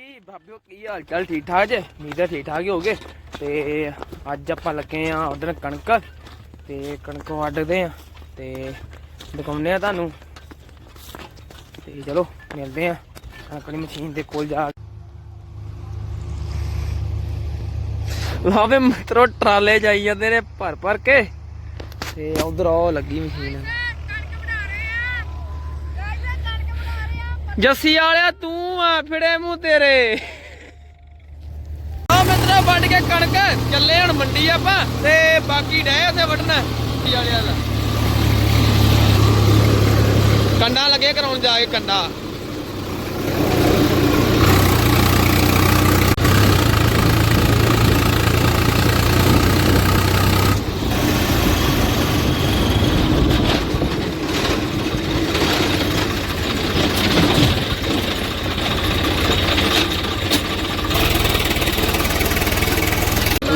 ਜੀ ਬਾਬਿਓ ਕੀ ਹਾਲ ਚਾਲ? ਠੀਕ ਠਾਕ ਜੇ? ਉਮੀਦ ਠੀਕ ਠਾਕ ਹੀ ਹੋਗੇ ਤੇ ਅੱਜ ਆਪਾਂ ਲੱਗੇ ਆ ਉਧਰ ਕਣਕ, ਤੇ ਕਣਕ ਵੱਢਦੇ ਆ। ਤੇ ਦਿਖਾਉਂਦੇ ਆ ਤੁਹਾਨੂੰ। ਤੇ ਚਲੋ, ਮਿਲਦੇ ਆ। ਕਣਕ ਦੀ ਮਸ਼ੀਨ ਦੇ ਕੋਲ ਜਾ ਲਾਵੇ ਮਿੱਤਰੋ, ਟਰਾਲੇ ਜਾਈ ਜਾਂਦੇ ਨੇ ਭਰ ਭਰ ਕੇ। ਤੇ ਉਧਰ ਉਹ ਲੱਗੀ ਮਸ਼ੀਨ। ਜੱਸੀ ਵਾਲਿਆ, ਤੂੰ ਆ ਫਿੜੇ ਮੂੰਹ ਤੇਰੇ। ਆ ਮਿੱਤਰਾ, ਵੱਢ ਕੇ ਕਣਕ, ਚੱਲੇ ਹੁਣ ਮੰਡੀ ਆਪਾਂ, ਤੇ ਬਾਕੀ ਡੈ ਉੱਥੇ ਵੱਢਣਾ ਜੱਸੀ ਵਾਲਿਆ ਦਾ। ਕੰਡਾ ਲੱਗੇ ਕਰਾਉਣ ਜਾ ਕੇ ਕੰਡਾ।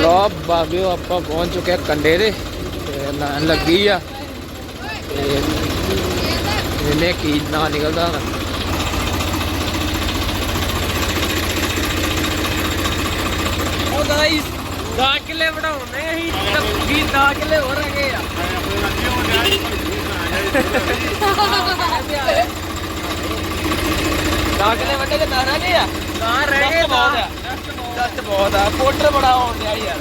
ਲੋ ਬਾਬਿਓ ਆਪਾਂ ਪਹੁੰਚ ਚੁੱਕੇ ਆ ਕੰਡੇ ਦੇ ਤੇ ਲਾਈਨ ਲੱਗੀ ਆ ਤੇ ਇਹਨੇ ਕੀ ਨਾ ਨਿਕਲਦਾ ਨਾ ਉਹ ਗਾਇਸ 10 ਕਿੱਲੇ ਵਢਾਉਣੇ ਅਸੀਂ ਤੇ 20 10 ਕਿੱਲੇ ਹੋਰ ਹੈਗੇ ਆ ਦਸ ਕਿੱਲੇ ਵੱਡੇ ਕੇ ਤਾਂ ਰਹਿ ਗਏ ਆ ਤਾਂ ਰਹਿ ਗਏ ਬਹੁਤ ਆ ਦਸਤ ਬਹੁਤ ਆ। ਪੋਟਰ ਬੜਾ ਹੋਣ ਡਿਆ ਯਾਰ।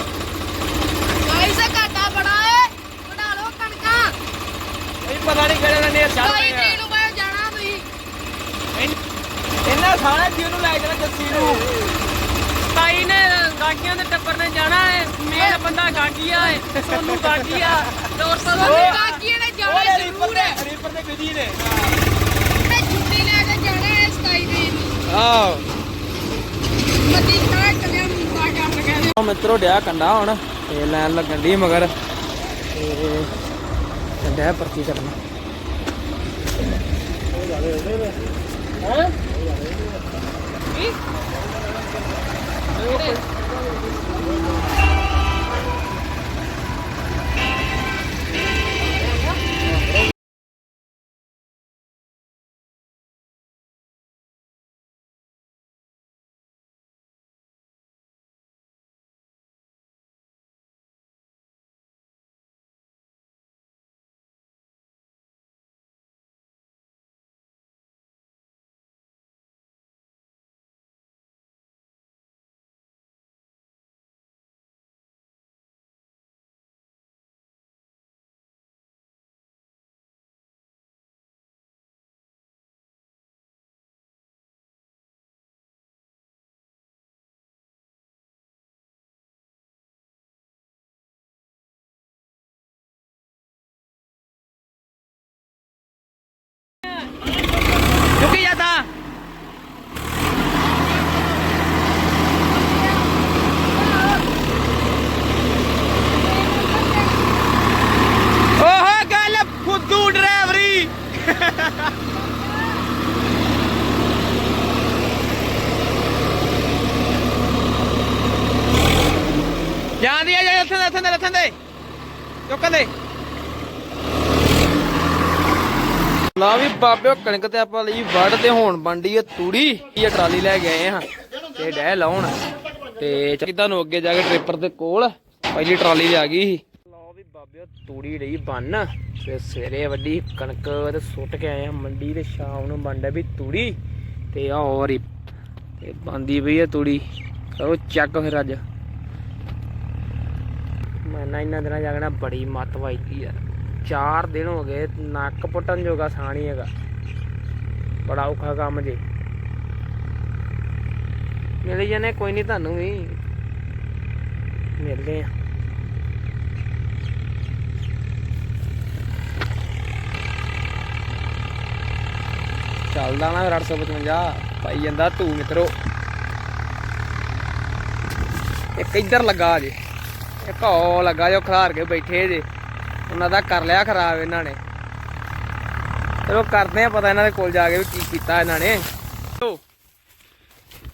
ਗਾਈਸ ਘਾਟਾ ਬੜਾ ਏ। ਬਣਾ ਲਓ ਕਣਕਾਂ। ਇਹ ਪਤਾ ਨਹੀਂ ਕਿਹੜੇ ਨੇ ਛੱਡ ਕੋਈ ਪਏ ਆ। ਤੀਨ ਨੂੰ ਬਾਹਰ ਜਾਣਾ ਤੁਸੀਂ। ਇਹਨਾਂ ਸਾਰਾ ਜੀਵ ਨੂੰ ਲੈ ਜਾਣਾ ਜੱਸੀ ਨੂੰ। ਤਾਈ ਨੇ ਗਾਗੀਆਂ ਦੇ ਟੱਬਰ ਨੇ ਜਾਣਾ ਹੈ ਮੇਨ ਬੰਦਾ ਗਾਗੀਆ ਹੈ ਸੋਨੂੰ ਗਾਗੀਆ ਦੋਸਤੋ ਸੋਨੂੰ ਗਾਗੀਏ ਨੇ ਜਾਣਾ ਰੀਪਰ ਜ਼ਰੂਰ ਦੇ ਹੈ ਰੀਪਰ ਦੇ ਵਿਧੀ ਨੇ। ਤੇ ਛੁੱਟੀ ਲੈ ਕੇ ਜਾਣਾ ਹੈ 27 ਦਿਨ ਆਹ। ਮੱਦੀ ਤਾਂ ਕਦੇ ਮੁੰਡਾ ਕੰਮ ਕਹਿੰਦੇ ਉਹ ਮਿੱਤਰੋ ਡਿਆ ਕੰਡਾ ਹੁਣ, ਤੇ ਲੈਣ ਲੱਗਣ ਦੀ ਮਗਰ, ਤੇ ਕੰਡਾ ਪਰਚੀ ਕਰਨਾ ਹੈਂ? ਕੀ? ਚੁੱਕਣ ਦੇ ਲਾ ਵੀ ਬਾਬਿਓ ਕਣਕ ਤੇ ਆਪਾਂ ਲਈ ਵੱਢ ਤੇ ਹੁਣ ਬੰਡੀ ਆ ਤੂੜੀ, ਇਹ ਟਰਾਲੀ ਲੈ ਗਏ ਹਾਂ। ਤੇ ਡਹਿ ਲਾਉਣ। ਤੇ ਚੱਕੀ ਤੁਹਾਨੂੰ ਅੱਗੇ ਜਾ ਕੇ ਟ੍ਰਿਪਰ ਦੇ ਕੋਲ ਪਹਿਲੀ ਟਰਾਲੀ ਆ ਗਈ ਸੀ। ਲਓ ਵੀ ਬਾਬਿਓ ਤੂੜੀ ਰਹੀ ਬੰਨ। ਤੇ ਸਵੇਰੇ ਵੱਡੀ ਕਣਕ ਤੇ ਸੁੱਟ ਕੇ ਆਏ ਆ ਮੰਡੀ ਤੇ ਸ਼ਾਮ ਨੂੰ ਬੰਦਾ ਵੀ ਤੂੜੀ। ਤੇ ਆ ਹੋਰ ਤੇ ਬੰਦੀ ਪਈ ਆ ਤੂੜੀ। ਕਰੋ ਚੱਕ ਫਿਰ ਅੱਜ। ਨਾ ਇਹਨਾਂ ਦਿਨਾਂ ਜਾਗਣਾ ਬੜੀ ਮੱਤ ਵਾਈਦੀ ਯਾਰ ਚਾਰ ਦਿਨ ਹੋ ਗਏ, ਨੱਕ ਪੁੱਟਣ ਜੋਗਾ ਸਾਣੀ ਹੈਗਾ। ਬੜਾ ਔਖਾ ਕੰਮ ਜੇ। ਮਿਲ ਜਾਣੇ, ਕੋਈ ਨਹੀਂ ਤੁਹਾਨੂੰ ਵੀ। ਮਿਲਦੇ ਆ। ਚੱਲਦਾ ਨਾ 855 ਪਾਈ ਜਾਂਦਾ ਤੂੰ ਮਿੱਤਰੋ। ਇੱਕ ਇੱਧਰ ਲੱਗਾ ਜੇ। ਇੱਕ ਉਹ ਲੱਗਾ ਜੋ ਖਲਾਰ ਕੇ ਬੈਠੇ ਜੇ। ਉਹਨਾਂ ਦਾ ਕਰ ਲਿਆ ਖਰਾਬ ਇਹਨਾਂ ਨੇ। ਚਲੋ ਕਰਦੇ ਆ, ਪਤਾ ਇਹਨਾਂ ਦੇ ਕੋਲ ਜਾ ਕੇ ਵੀ ਕੀ ਕੀਤਾ ਇਹਨਾਂ ਨੇ।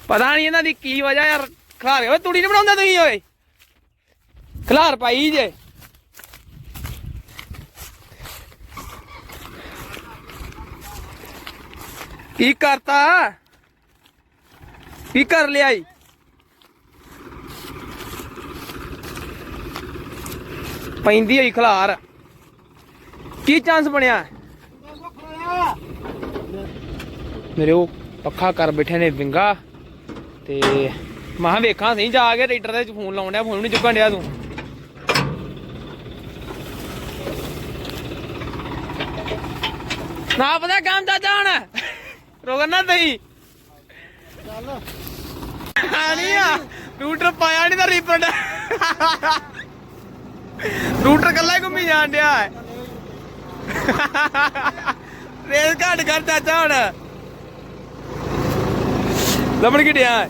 ਪਤਾ ਨਹੀਂ ਇਹਨਾਂ ਦੀ ਕੀ ਵਜ੍ਹਾ ਯਾਰ, ਖਲਾਰ ਓਏ, ਤੂੜੀ ਨਹੀਂ ਬਣਾਉਂਦੇ ਤੁਸੀਂ, ਓਏ? ਖਲਾਰ ਪਾਈ ਜੇ। ਕੀ ਕਰਤਾ? ਕੀ ਕਰ ਲਿਆ ਪੈਂਦੀ ਹੋਈ ਖਲਾਰ। ਕੀ ਚਾਂਸ ਬਣਿਆ? ਮੇਰੇ ਉਹ ਪੱਖਾ ਕਰ ਬੈਠੇ ਨੇ ਵਿੰਗਾ ਤੇ ਮਾਂ ਵੇਖਾਂ ਸਹੀ ਜਾ ਕੇ ਟਰੈਕਟਰ ਦੇ ਫੋਨ ਲਾਉਣ ਡਿਆ ਫੋਨ ਨਹੀਂ ਚੁੱਕਣ ਡਿਆ ਤੂੰ। ਨਾ ਪਤਾ ਕੰਮ ਚਾਚਾ ਹੁਣ? ਰੋਕਣ ਨਾ ਤਈ ਨਹੀਂ ਆ। ਰੂਟਰ ਪਾਇਆ ਨਹੀਂ ਤਾਂ ਰੀਪਰ ਦਾ ਰੂਟਰ ਕੱਲਾ ਹੀ ਘੁੰਮੀ ਜਾਣ ਡਿਆ ਹੈ। ਰੇਸ ਘੱਟ ਕਰ ਚਾਚਾ ਹੁਣ। ਲਮਣ ਕੀ ਡਿਆ ਹੈ?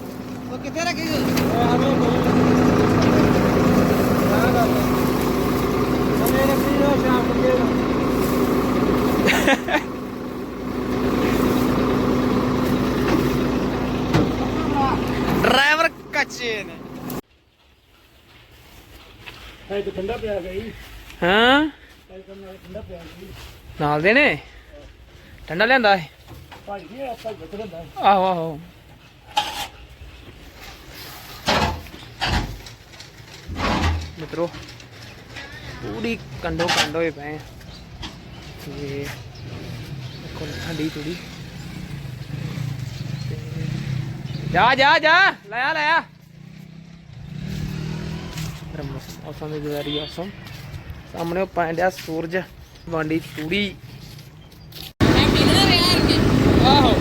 ਉਹ ਕਿੱਥੇ ਰੱਖੀ ਗਈ? ਡਰਾਈਵਰ ਕੱਚੇ ਨੇ। ਹੈ ਤੇ ਠੰਡਾ ਪਿਆ ਗਈ ਹਾਂ? ਠੰਡਾ ਪਿਆ ਗਈ ਨਾਲ ਦੇ ਨੇ? ਠੰਡਾ ਲਿਆਂਦਾ ਹੈ ਭਾਈ ਜੀ ਆਪਾਂ ਬੱਤ ਹੁੰਦਾ ਆਹੋ ਆਹੋ। ਮਿੱਤਰੋ ਪੂਰੀ ਕੰਡੋ ਕੰਡੋ ਹੋਏ ਪਏ। ਤੇ ਦੇਖੋ ਠੰਡੀ ਥੋੜੀ ਜਾ ਜਾ ਜਾ। ਲੈ ਆ ਲੈ ਆ ਰਮਸ ਔਸਮ ਦੇ ਜਵਾਰੀ ਔਸਮ ਸਾਹਮਣੇ ਉਹ ਪੈਂਦਿਆ ਸੂਰਜ ਵਾਂਡੀ ਤੂੜੀ। ਮੈਂ ਕਿਹਦੇ ਰਿਹਾ ਆਹੋ।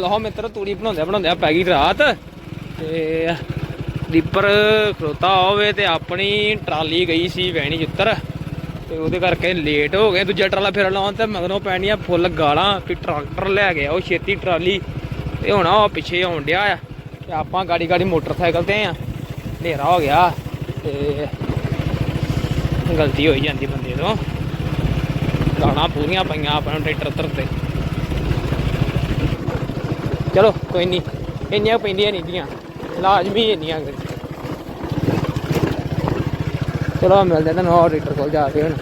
ਲਓ ਮਿੱਤਰ, ਤੂੜੀ ਬਣਾਉਂਦੇ ਬਣਾਉਂਦੇ ਪੈ ਗਈ ਰਾਤ। ਤੇ ਡੀਪਰ ਖਲੋਤਾ ਹੋਵੇ ਤੇ ਆਪਣੀ ਟਰਾਲੀ ਗਈ ਸੀ ਵੈਣੀ ਜਿੱਤਰ ਤੇ ਉਹਦੇ ਕਰਕੇ ਲੇਟ ਹੋ ਗਏ। ਦੂਜਾ ਟਰਾਲਾ ਫਿਰ ਲਾਉਣ ਤੇ ਮਗਰੋਂ ਪੈਣੀਆਂ ਫੁੱਲ ਗਾਲਾਂ ਕਿ ਟਰੈਕਟਰ ਲੈ ਗਿਆ। ਉਹ ਛੇਤੀ ਟਰਾਲੀ ਤੇ ਹੁਣ ਉਹ ਪਿੱਛੇ ਆਉਣ ਡਿਆ ਆ। ਤੇ ਆਪਾਂ ਗਾੜੀ ਗਾੜੀ ਮੋਟਰਸਾਈਕਲ ਤੇ ਆ। ਹਨੇਰਾ ਹੋ ਗਿਆ ਤੇ ਗਲਤੀ ਹੋਈ ਜਾਂਦੀ ਬੰਦੇ ਤੋਂ। ਗਾਲਾਂ ਪੂਰੀਆਂ ਪਈਆਂ ਆਪਾਂ ਨੂੰ ਟਰੈਕਟਰ ਉੱਤਰ ਤੇ। ਚਲੋ, ਕੋਈ ਨਹੀਂ ਇੰਨੀਆਂ ਪੈਂਦੀਆਂ ਨਹੀਂ ਦੀਆਂ ਲਾਜ਼ਮੀ ਇੰਨੀਆਂ ਕੁ। ਚਲੋ ਮਿਲਦੇ ਤੁਹਾਨੂੰ ਆਡੀਟਰ ਕੋਲ ਜਾ ਕੇ ਹੁਣ।